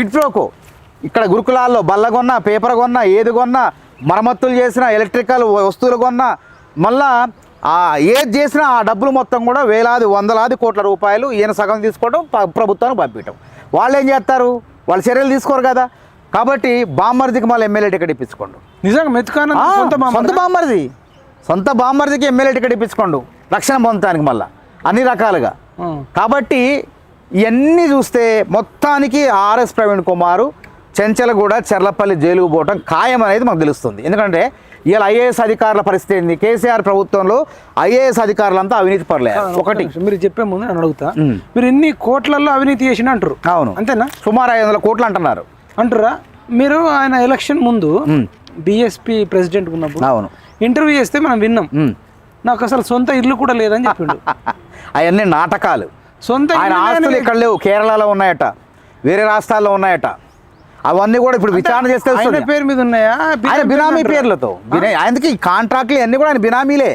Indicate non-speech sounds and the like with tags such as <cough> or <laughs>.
Quid pro quo ఇక్కడ గురుకులాల్లో బల్ల కొన్నా పేపర్ కొన్నా ఏది కొన్నా మరమ్మతులు చేసిన ఎలక్ట్రికల్ వస్తువులు కొన్నా మళ్ళా ఆ ఏది చేసినా ఆ డబ్బులు మొత్తం కూడా వేలాది వందలాది కోట్ల రూపాయలు ఈయన సగం తీసుకోవడం ప్రభుత్వానికి పంపించడం. వాళ్ళు ఏం చేస్తారు? వాళ్ళు చర్యలు తీసుకోరు కదా. కాబట్టి బామ్మర్దికి మళ్ళీ ఎమ్మెల్యే టికెట్ ఇప్పించుకోండు. నిజంగా మెతుకాన సొంత మామ సొంత బామ్మర్ది. సొంత బామ్మర్దికి ఎమ్మెల్యే టికెట్ ఇప్పించుకోండు. రక్షణ పొందటానికి మళ్ళా. అన్ని రకాలుగా. కాబట్టి ఇవన్నీ చూస్తే మొత్తానికి ఆర్ఎస్ ప్రవీణ్ కుమారు చెంచలగూడ చెర్లపల్లి జైలుకు పోవటం ఖాయం అనేది మనకు తెలుస్తుంది. ఎందుకంటే ఇలా ఐఏఎస్ అధికారుల పరిస్థితి ఏంది? కేసీఆర్ ప్రభుత్వంలో ఐఏఎస్ అధికారులంతా అవినీతి పడలే. ఒకటి. మీరు చెప్పే ముందు నేను అడుగుతా. మీరు ఎన్ని కోట్లలో అవినీతి చేసిన అంటారు? అవును. అంతేనా? సుమారు ఐదు వందల కోట్లు అంటున్నారు. అంటారా మీరు ఆయన ఎలక్షన్ ముందు బిఎస్పి ప్రెసిడెంట్ ఉన్నప్పుడు అవును. ఇంటర్వ్యూ చేస్తే మనం విన్నాం. నాకు అసలు సొంత ఇల్లు కూడా లేదని చెప్పిండు. <laughs> అవన్నీ నాటకాలు. సొంత ఆయన ఆస్తులు ఇక్కడ లేవు కేరళలో ఉన్నాయట వేరే రాష్ట్రాల్లో ఉన్నాయట. అవన్నీ కూడా ఇప్పుడు విచారణ చేస్తే. పేరు మీద ఉన్నాయా? ఆయన బినామీ? పేర్లతో. ఆయనకి ఈ కాంట్రాక్ట్లు అన్ని కూడా ఆయన బినామీలే.